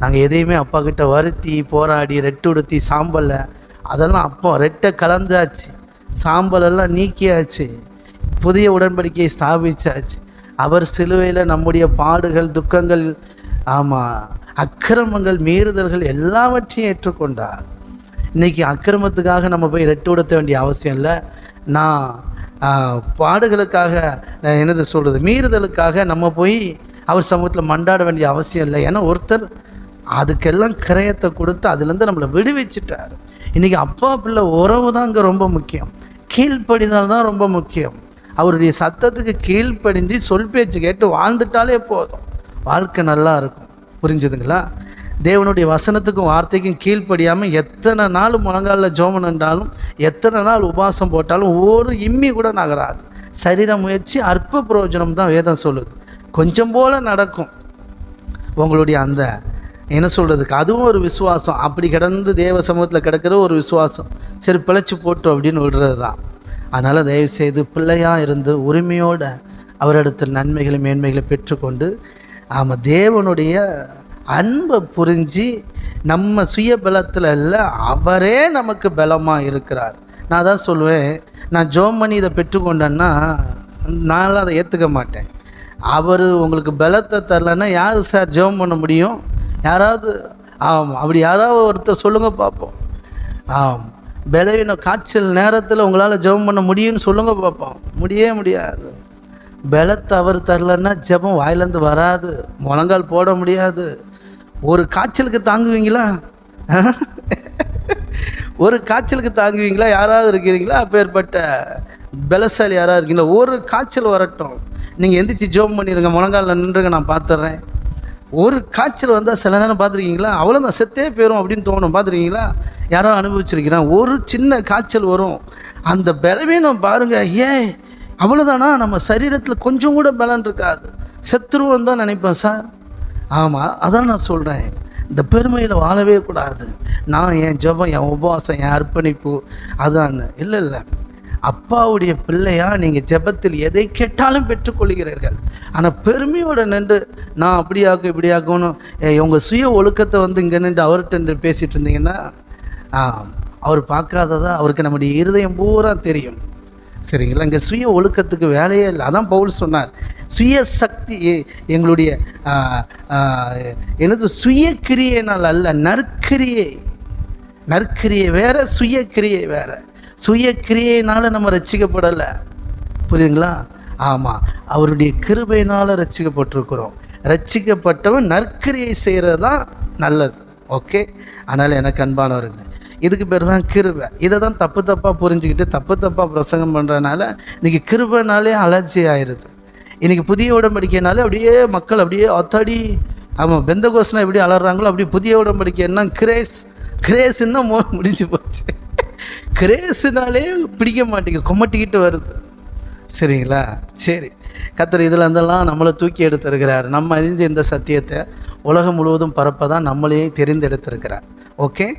நாங்கள் எதையுமே அப்பா கிட்ட வருத்தி போராடி ரெட்டு உடுத்தி சாம்பலில் அதெல்லாம் அப்போ ரெட்டை கலந்தாச்சு. சாம்பலெல்லாம் நீக்கியாச்சு. புதிய உடன்படிக்கையை ஸ்தாபிச்சாச்சு. அவர் சிலுவையில் நம்முடைய பாடுகள் துக்கங்கள் ஆமாம் அக்கிரமங்கள் மீறுதல்கள் எல்லாவற்றையும் ஏற்றுக்கொண்டார். இன்னைக்கு அக்கிரமத்துக்காக நம்ம போய் ரெட்டு உடுத்த வேண்டிய அவசியம் இல்லை. நான் பாடுகளுக்காக நான் என்னது சொல்கிறது மீறுதலுக்காக நம்ம போய் அவர் சமூகத்தில் மண்டாட வேண்டிய அவசியம் இல்லை. ஏன்னா ஒருத்தர் அதுக்கெல்லாம் கிரயத்தை கொடுத்து அதுலேருந்து நம்மளை விடுவிச்சிட்டார். இன்றைக்கி அப்பா பிள்ளை உறவு தான் இங்கே ரொம்ப முக்கியம். கீழ்ப்படிதல் தான் ரொம்ப முக்கியம். அவருடைய சத்தத்துக்கு கீழ்ப்படிஞ்சு சொல் பேச்சு கேட்டு வாழ்ந்துட்டாலே போதும். வாழ்க்கை நல்லா இருக்கும். புரிஞ்சுதுங்களா? தேவனுடைய வசனத்துக்கும் வார்த்தைக்கும் கீழ்ப்படியாமல் எத்தனை நாள் முழங்காலில் ஜோமன் என்றாலும் எத்தனை நாள் உபாசம் போட்டாலும் ஒரு இம்மி கூட நகராது. சரீர முயற்சி அற்ப பிரயோஜனம் தான் வேதம் சொல்லுது. கொஞ்சம் போல் நடக்கும். உங்களுடைய அந்த என்ன சொல்கிறதுக்கு அதுவும் ஒரு விசுவாசம். அப்படி கிடந்து தேவ சமூகத்தில் கிடக்கிற ஒரு விசுவாசம். சரி பிழைச்சி போட்டோம் அப்படின்னு விடுறது தான் அதனால் தயவுசெய்து பிள்ளையாக இருந்து உரிமையோடு அவரிடத்தில் நன்மைகளை மேன்மைகளை பெற்றுக்கொண்டு ஆமாம் தேவனுடைய அன்பை புரிஞ்சு நம்ம சுய பலத்தில் இல்லை அவரே நமக்கு பலமாக இருக்கிறார். நான் தான் சொல்லுவேன். நான் ஜோம் பண்ணி இதை பெற்றுக்கொண்டேன்னா நான்லாம் அதை ஏற்றுக்க மாட்டேன். அவர் உங்களுக்கு பலத்தை தரலன்னா யார் சார் ஜெபம் பண்ண முடியும்? யாராவது ஆமாம் அப்படி யாராவது ஒருத்தர் சொல்லுங்கள் பார்ப்போம். ஆம் பலவீனம் காய்ச்சல் நேரத்தில் உங்களால் ஜெபம் பண்ண முடியும்னு சொல்லுங்கள் பார்ப்போம். முடியவே முடியாது. பலத்தை அவர் தரலன்னா ஜெபம் வாயிலேருந்து வராது. முழங்கால் போட முடியாது. ஒரு காய்ச்சலுக்கு தாங்குவீங்களா? ஒரு காய்ச்சலுக்கு தாங்குவீங்களா? யாராவது இருக்கிறீங்களா? அப்பேற்பட்ட பலசாலி யாராவது இருக்கீங்களா? ஒரு காய்ச்சல் வரட்டும். நீங்கள் எந்திரிச்சு ஜோம் பண்ணிடுங்க முழங்காலில் நின்றுங்க நான் பார்த்துட்றேன் ஒரு காய்ச்சல் வந்தால் சில நேரம் பார்த்துருக்கீங்களா? அவ்வளோதான் செத்தே போயிடும் அப்படின்னு தோணும். பார்த்துருக்கீங்களா? யாரோ அனுபவிச்சிருக்கிறேன். ஒரு சின்ன காய்ச்சல் வரும். அந்த பலவீனம் பாருங்கள் ஏன் அவ்வளோதானா நம்ம சரீரத்தில் கொஞ்சம் கூட பலன் இருக்காது. செத்துருவோம் தான் நினைப்பேன் சார். ஆமாம் அதான் நான் சொல்கிறேன் இந்த பெருமையில் வாழவே கூடாது. நான் என் ஜபம் என் உபவாசம் என் அர்ப்பணிப்பு அதான். இல்லை இல்லை. அப்பாவுடைய பிள்ளையா நீங்கள் ஜெபத்தில் எதை கேட்டாலும் பெற்றுக்கொள்கிறீர்கள். ஆனால் பெருமையோட நின்று நான் அப்படியாக்கும் இப்படியாக்கும்னு உங்கள் சுய ஒழுக்கத்தை வந்து இங்கே நின்று அவர்கிட்ட நின்று பேசிகிட்டு இருந்தீங்கன்னா அவர் பார்க்காததா? அவருக்கு நம்முடைய இருதயம் பூரா தெரியும். சரிங்களா? இங்கே சுய ஒழுக்கத்துக்கு வேலையே இல்லை. அதான் பவுல் சொன்னார். சுய சக்தி எங்களுடைய எனது என்னது? சுய கிரியைனால் அல்ல நற்கிரியை. நற்கிரியை வேற சுய கிரியை வேறு. சுய கிரியையினால நம்ம ரட்சிக்கப்படலை புரியுதுங்களா? ஆமாம் அவருடைய கிருபையினால் ரட்சிக்கப்பட்டிருக்கிறோம் ரட்சிக்கப்பட்டவன் நற்கிரியை செய்கிறது தான் நல்லது. ஓகே? அதனால் எனக்கு அன்பானவர்கள் இதுக்கு பேர் தான் கிருபை. இதை தான் தப்பு தப்பாக புரிஞ்சுக்கிட்டு தப்பு தப்பாக பிரசங்கம் பண்ணுறதுனால இன்றைக்கி கிருபைனாலே அலர்ஜி ஆயிடுது இன்றைக்கி புதிய உடம்படிக்கைனாலே அப்படியே மக்கள் அப்படியே அத்தாடி ஆமாம் பெந்த கோஷனா எப்படி அலறாங்களோ அப்படி புதிய உடன்படிக்கைன்னா கிரேஸ். கிரேஸ்ன்னா மோ முடிஞ்சு போச்சு. கிரேஸுனாலே பிடிக்க மாட்டேங்குது. கொமட்டிக்கிட்டு வருது. சரிங்களா? சரி. கத்தர் இதில் இருந்தெல்லாம் நம்மளை தூக்கி எடுத்திருக்கிறார். நம்ம அறிந்த இந்த சத்தியத்தை உலகம் முழுவதும் பரப்ப தான் நம்மளையே தெரிந்தெடுத்திருக்கிறார். ஓகே